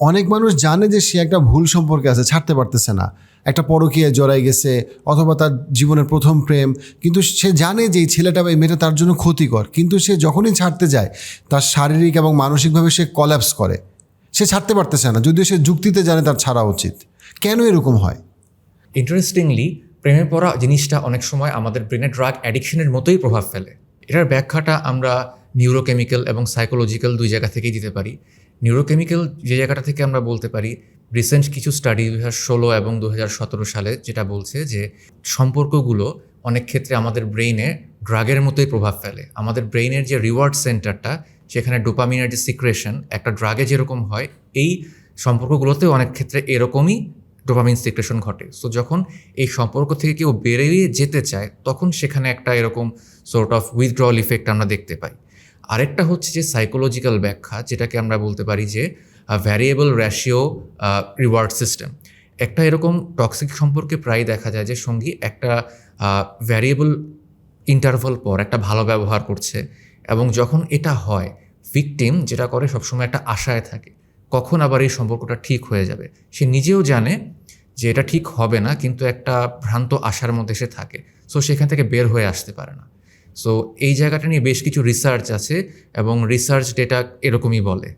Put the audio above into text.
অনেক মানুষ জানে যে সে একটা ভুল সম্পর্কে আছে, ছাড়তে পারতেছে না। একটা পরকীয়া জড়াই গেছে অথবা তার জীবনের প্রথম প্রেম, কিন্তু সে জানে যে এই ছেলেটা বা এই মেয়েটা তার জন্য ক্ষতিকর। কিন্তু সে যখনই ছাড়তে যায়, তার শারীরিক এবং মানসিকভাবে সে কল্যাপস করে। সে ছাড়তে পারতেছে না, যদিও সে যুক্তিতে জানে তার ছাড়া উচিত। কেন এরকম হয়? ইন্টারেস্টিংলি প্রেমে পড়া জিনিসটা অনেক সময় আমাদের ব্রেনের ড্রাগ অ্যাডিকশনের মতোই প্রভাব ফেলে। এটার ব্যাখ্যাটা আমরা নিউরোকেমিক্যাল এবং সাইকোলজিক্যাল দুই জায়গা থেকেই দিতে পারি। নিউরোকেমিক্যাল যে জায়গাটা থেকে আমরা বলতে পারি রিসেন্ট কিছু স্টাডি দু হাজার ষোলো এবং দু হাজার সতেরো সালে যেটা বলছে যে সম্পর্কগুলো অনেক ক্ষেত্রে আমাদের ব্রেইনে ড্রাগের মতোই প্রভাব ফেলে। আমাদের ব্রেইনের যে রিওয়ার্ড সেন্টারটা সেখানে ডোপামিনের যে সিক্রেশন একটা ড্রাগে যেরকম হয়, এই সম্পর্কগুলোতেও অনেক ক্ষেত্রে এরকমই ডোপামিন সিক্রেশন ঘটে। সো যখন এই সম্পর্ক থেকে কেউ বেরিয়ে যেতে চায়, তখন সেখানে একটা এরকম সোর্ট অফ উইথড্রল ইফেক্ট আমরা দেখতে পাই। আরেকটা হচ্ছে যে সাইকোলজিক্যাল ব্যাখ্যা, যেটাকে আমরা বলতে পারি যে ভ্যারিয়েবল র্যাশিও রিওয়ার্ড সিস্টেম একটা এরকম টক্সিক সম্পর্কে প্রায় দেখা যায় যে, সঙ্গী একটা ভ্যারিয়েবল ইন্টারভাল পর একটা ভালো ব্যবহার করছে এবং যখন এটা হয় ভিকটিম যেটা করে সবসময় একটা আশায় থাকে, কখন আবার এই সম্পর্কটা ঠিক হয়ে যাবে? সে নিজেও জানে যে এটা ঠিক হবে না, কিন্তু একটা ভ্রান্ত আশার মধ্যে সে থাকে। সো সেখান থেকে বের হয়ে আসতে পারে না। সো এই জায়গাটা নিয়ে বেশ কিছু রিসার্চ আছে এবং রিসার্চ ডেটা এরকমই বলে।